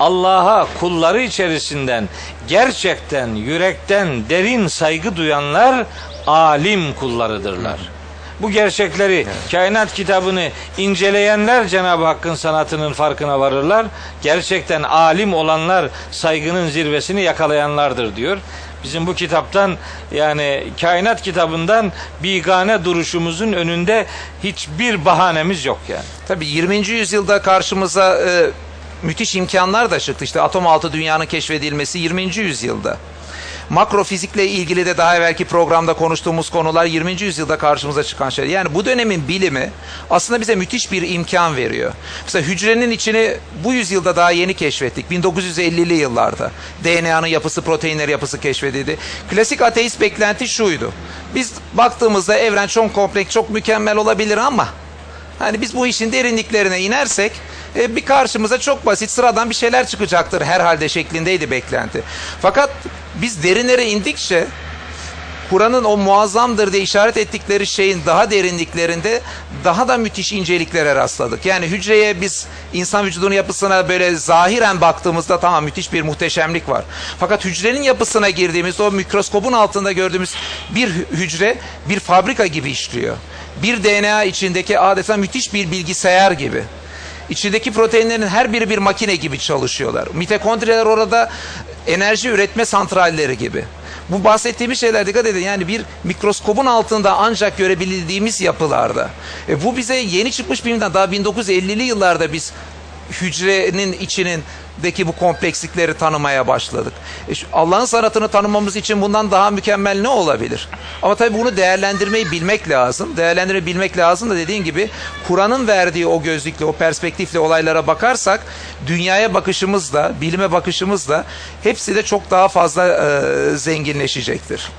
Allah'a kulları içerisinden gerçekten yürekten derin saygı duyanlar alim kullarıdırlar. Bu gerçekleri kainat kitabını inceleyenler Cenab-ı Hakk'ın sanatının farkına varırlar. Gerçekten alim olanlar saygının zirvesini yakalayanlardır diyor. Bizim bu kitaptan yani kainat kitabından bigane duruşumuzun önünde hiçbir bahanemiz yok yani. Tabii 20. yüzyılda karşımıza e, müthiş imkanlar da çıktı. İşte atom altı dünyanın keşfedilmesi 20. yüzyılda. Makrofizikle ilgili de daha evvelki programda konuştuğumuz konular 20. yüzyılda karşımıza çıkan şeyler. Yani bu dönemin bilimi aslında bize müthiş bir imkan veriyor. Mesela hücrenin içini bu yüzyılda daha yeni keşfettik. 1950'li yıllarda. DNA'nın yapısı, proteinler yapısı keşfedildi. Klasik ateist beklenti şuydu. Biz baktığımızda evren çok kompleks, çok mükemmel olabilir ama Hani biz bu işin derinliklerine inersek e, bir karşımıza çok basit sıradan bir şeyler çıkacaktır herhalde şeklindeydi beklenti. Fakat biz derinlere indikçe Kur'an'ın o muazzamdır diye işaret ettikleri şeyin daha derinliklerinde daha da müthiş inceliklere rastladık. Yani hücreye biz insan vücudunun yapısına böyle zahiren baktığımızda tamam müthiş bir muhteşemlik var. Fakat hücrenin yapısına girdiğimizde o mikroskopun altında gördüğümüz bir hü- hücre bir fabrika gibi işliyor. Bir DNA içindeki adeta müthiş bir bilgisayar gibi. İçindeki proteinlerin her biri bir makine gibi çalışıyorlar. Mitokondriyeler orada enerji üretme santralleri gibi. Bu bahsettiğimiz şeyler dikkat edin yani bir mikroskopun altında ancak görebildiğimiz yapılarda. E bu bize yeni çıkmış bilimden daha 1950'li yıllarda biz hücrenin içinin deki bu komplekslikleri tanımaya başladık. E Allah'ın sanatını tanımamız için bundan daha mükemmel ne olabilir? Ama tabii bunu değerlendirmeyi bilmek lazım. Değerlendirmeyi bilmek lazım da dediğin gibi Kur'an'ın verdiği o gözlükle, o perspektifle olaylara bakarsak dünyaya bakışımız da, bilime bakışımız da hepsi de çok daha fazla e, zenginleşecektir.